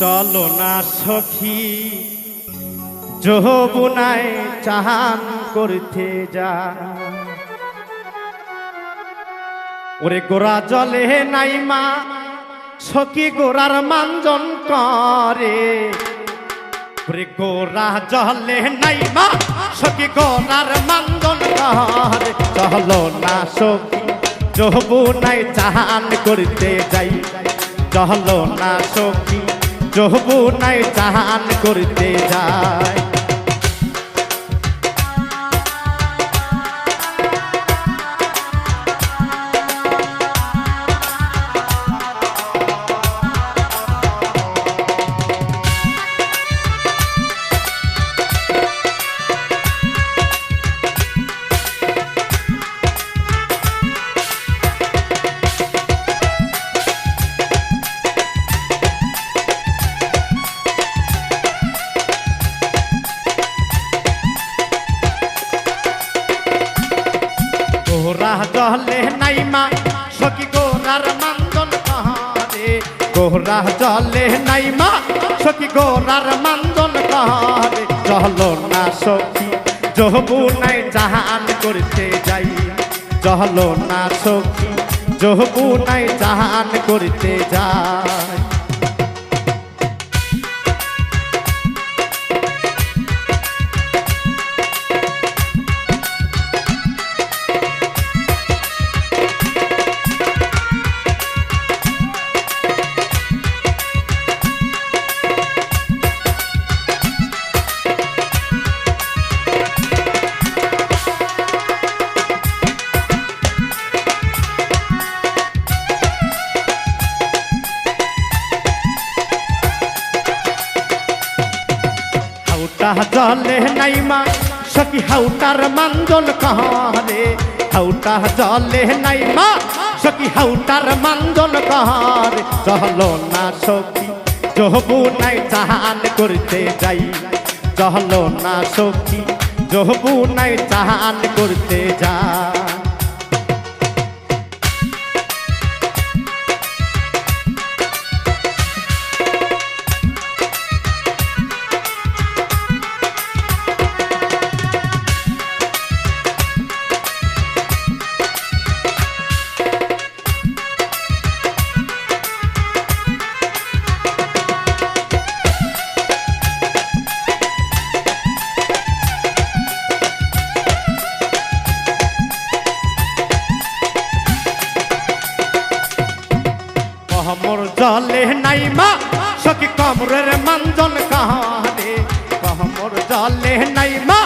চলো না সখী যৌবনায় চাহান করতে যা। ওরে গোরা জলে নাই মা, সখী গোরার মানজন করে। ওরে গোরা জলে নাই মা, সখী গোরার মানজন করে। চলো না সখী যৌবনায় চাহান করতে যাই। চলো না সখী যৌবনায় চাহান করতে যায়। গোরা জলে নাই মা, সখি গোরার মান্দন কাহারে। চলো না সখি, জহবু নাই, জাহান করতে যাই। চলো না সখি, জহবু নাই, জাহান করতে যাই। হাউটা জলে নাইমা সখী হাউটার মান্দন কাহারে হাউটা জলে নাইমা সখী হাউটার মান্দন কাহারে চলো না সখী জহবু নাই চাহান করতে যাই চলো না সখী জহবু নাই চাহান করতে যাই জলে নাই মা, সখী কমরের মানজন কাহারে। কমর জলে নাই মা,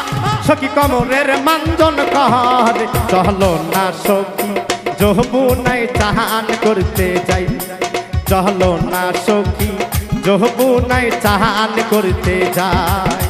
সখী কমরের মানজন কাহারে। চলো না সখি জহবু নাই চাহান করতে যাই। চলো না সখি জহবু নাই চাহান করতে যাই।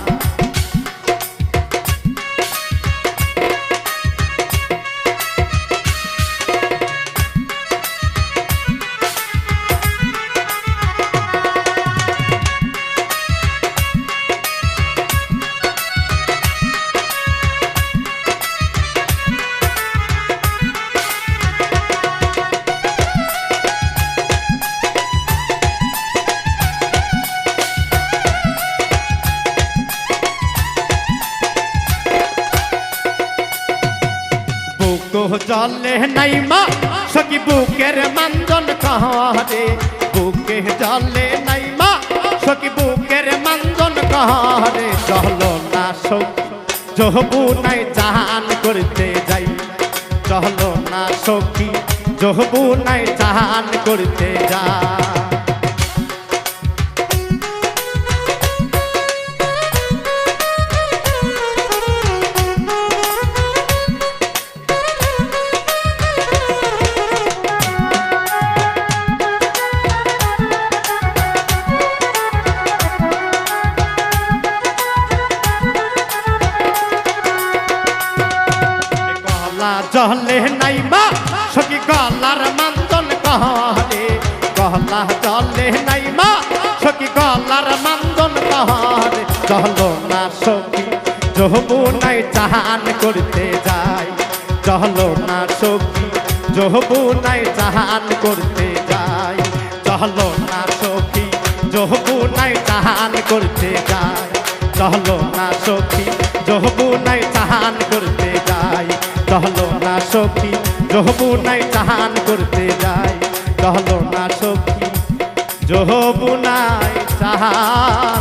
জলে নাই মা, সখি বুকের মান্দন কাহারে? বুকে জলে নাই মা, সখি বুকের মান্দন কাহারে? চলো না সখী জহবু নাই জাহান করতে যাই। চলো না সখি জহবু নাই জাহান করতে যাই। জলে নাই মা সখী গলার মান্দন কহরে। গলা জলে নাই মা সখী গলার মান্দন কহরে। চলো না সখী জহবু নাই চাহান করতে যাই। চলো না সখী জহবু নাই চাহান করতে যাই। চলো না সখী জহবু নাই চাহান করতে যাই। চলো না সখী জহবু নাই চাহান করতে যাই। চলো না সখী নাই চাহান করতে যাই চলো না সখী নাই চাহান